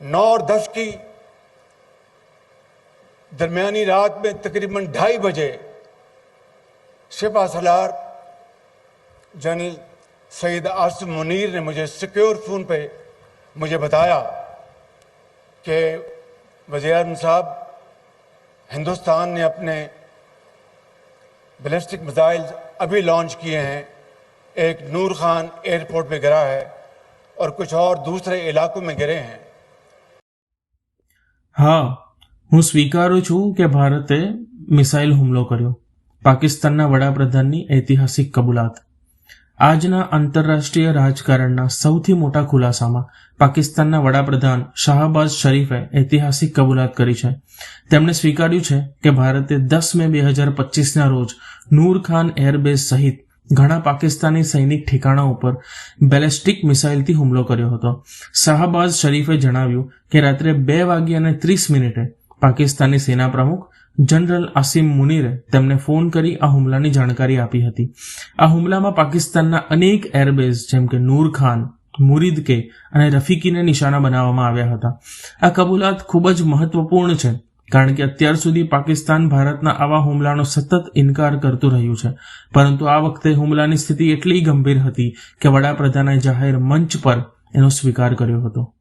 نو اور دس کی درمیانی رات میں تقریباً ڈھائی بجے شفا سلار یعنی سید آصف منیر نے مجھے سیکیور فون پہ مجھے بتایا کہ وزیر اعظم صاحب، ہندوستان نے اپنے بلسٹک میزائل ابھی لانچ کیے ہیں۔ ایک نور خان ایئرپورٹ پہ گرا ہے اور کچھ اور دوسرے علاقوں میں گرے ہیں۔ હા, હું સ્વીકારું છું કે ભારતે મિસાઇલ હુમલો કર્યો, પાકિસ્તાનના વડાપ્રધાનની ઐતિહાસિક કબૂલાત. આજના આંતરરાષ્ટ્રીય રાજકારણના સૌથી મોટા ખુલાસામાં પાકિસ્તાનના વડાપ્રધાન શાહબાઝ શરીફે ઐતિહાસિક કબૂલાત કરી છે. તેમણે સ્વીકાર્યું છે કે ભારતે દસ મે બે હજાર પચીસના રોજ નૂર ખાન એરબેઝ સહિત ઘણા પાકિસ્તાની સૈનિક ઠેકાણા ઉપર બેલેસ્ટિક મિસાઇલથી હુમલો કર્યો હતો. શાહબાઝ શરીફે જણાવ્યું કે રાત્રે બે વાગ્યા અને ત્રીસ મિનિટે પાકિસ્તાની સેના પ્રમુખ જનરલ આસિમ મુનીરે તેમને ફોન કરી આ હુમલાની જાણકારી આપી હતી. આ હુમલામાં પાકિસ્તાનના અનેક એરબેઝ જેમ કે નૂર ખાન, મુરીદ કે અને રફીકીને નિશાના બનાવવામાં આવ્યા હતા. આ કબૂલાત ખૂબ જ મહત્વપૂર્ણ છે. કારણ કે અત્યાર સુધી પાકિસ્તાન ભારતના આવા હુમલાનો સતત ઇનકાર કરતું રહ્યું છે. પરંતુ આ વખતે હુમલાની સ્થિતિ એટલી ગંભીર હતી કે વડાપ્રધાને જાહેર મંચ પર એનો સ્વીકાર કર્યો હતો.